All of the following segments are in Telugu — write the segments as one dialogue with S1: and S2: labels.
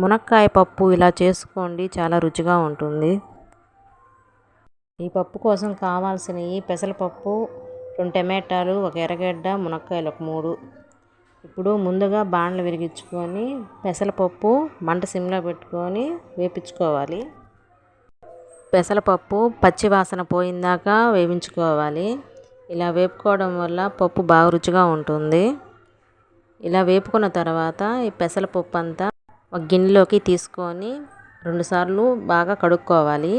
S1: మునక్కాయ పప్పు ఇలా చేసుకోండి చాలా రుచిగా ఉంటుంది. ఈ పప్పు కోసం కావాల్సినవి పెసరపప్పు రెండు టమాటాలు ఒక ఎర్రగడ్డ మునక్కాయలు ఒక మూడు. ఇప్పుడు ముందుగా బాణలు విరిగించుకొని పెసరపప్పు మంట సిమ్లో పెట్టుకొని వేపించుకోవాలి. పెసరపప్పు పచ్చివాసన పోయిందాక వేయించుకోవాలి. ఇలా వేపుకోవడం వల్ల పప్పు బాగా రుచిగా ఉంటుంది. ఇలా వేపుకున్న తర్వాత ఈ పెసరపప్పు అంతా ఒక గిన్నెలోకి తీసుకొని రెండుసార్లు బాగా కడుక్కోవాలి.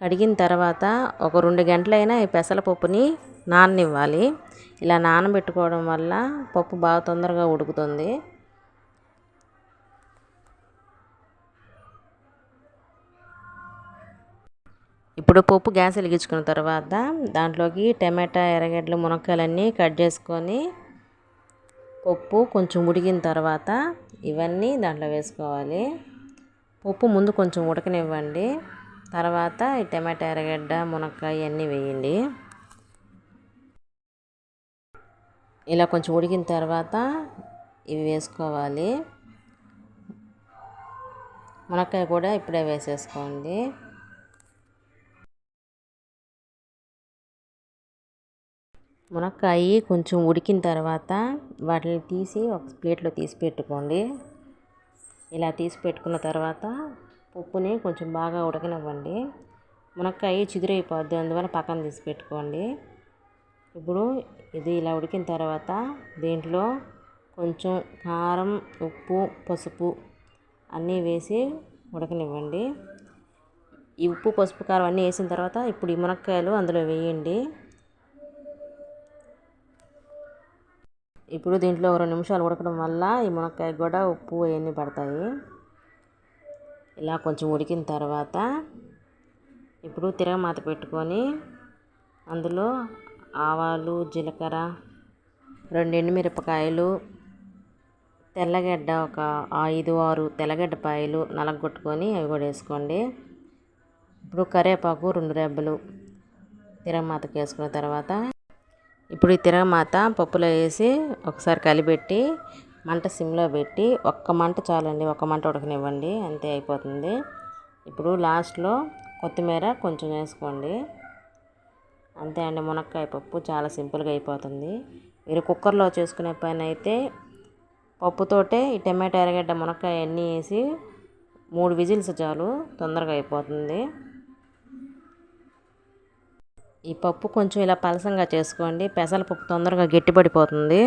S1: కడిగిన తర్వాత ఒక రెండు గంటలైనా ఈ పెసరపప్పుని నాననివ్వాలి. ఇలా నానబెట్టుకోవడం వల్ల పప్పు బాగా తొందరగా ఉడుకుతుంది. ఇప్పుడు పప్పు గ్యాస్ వెలిగించుకున్న తర్వాత దాంట్లోకి టమాటా ఎర్రగడ్డలు మునక్కాయలన్నీ కట్ చేసుకొని పప్పు కొంచెం ఉడికిన తర్వాత ఇవన్నీ దాంట్లో వేసుకోవాలి. ఉప్పు ముందు కొంచెం ఉడకనివ్వండి. తర్వాత ఈ టమాటా ఎర్రగడ్డ మునక్కాయ అన్నీ వేయండి. ఇలా కొంచెం ఉడికిన తర్వాత ఇవి వేసుకోవాలి. మునక్కాయ కూడా ఇప్పుడే వేసేసుకోండి. మునక్కాయ కొంచెం ఉడికిన తర్వాత వాటిని తీసి ఒక ప్లేట్లో తీసి పెట్టుకోండి. ఇలా తీసి పెట్టుకున్న తర్వాత ఉప్పుని కొంచెం బాగా ఉడకనివ్వండి. మునక్కాయ చిదురైపోద్ది అందువల్ల పక్కన తీసి పెట్టుకోండి. ఇప్పుడు ఇది ఇలా ఉడికిన తర్వాత దీంట్లో కొంచెం కారం ఉప్పు పసుపు అన్నీ వేసి ఉడకనివ్వండి. ఈ ఉప్పు పసుపు కారం అన్నీ వేసిన తర్వాత ఇప్పుడు ఈ మునక్కాయలు అందులో వేయండి. ఇప్పుడు దీంట్లో రెండు నిమిషాలు ఉడకడం వల్ల ఈ మునక్కాయ కూడా ఉప్పు అవన్నీ పడతాయి. ఇలా కొంచెం ఉడికిన తర్వాత ఇప్పుడు తిరగమాత పెట్టుకొని అందులో ఆవాలు జీలకర్ర రెండు ఎండుమిరపకాయలు తెల్లగడ్డ ఒక ఐదు ఆరు తెల్లగడ్డ పాయలు నలగొట్టుకొని అవి కూడా వేసుకోండి. ఇప్పుడు కరివేపాకు రెండు రెబ్బలు తిరగమాతకు వేసుకున్న తర్వాత ఇప్పుడు ఈ తిరగమాత పప్పులో వేసి ఒకసారి కలిపెట్టి మంట సిమ్లో పెట్టి ఒక్క మంట చాలండి ఒక్క మంట ఉడకనివ్వండి అంతే అయిపోతుంది. ఇప్పుడు లాస్ట్లో కొత్తిమీర కొంచెం వేసుకోండి. అంతే అండి మునక్కాయ పప్పు చాలా సింపుల్గా అయిపోతుంది. మీరు కుక్కర్లో చేసుకునే పైన అయితే పప్పుతోటే ఈ టమాటా ఎర్రగడ్డ మునక్కాయ అన్నీ వేసి మూడు విజిల్స్ చాలు తొందరగా అయిపోతుంది. ఈ పప్పు కొంచెం ఇలా పలసంగా చేసుకోండి. పెసరపప్పు తొందరగా గట్టిపడిపోతుంది.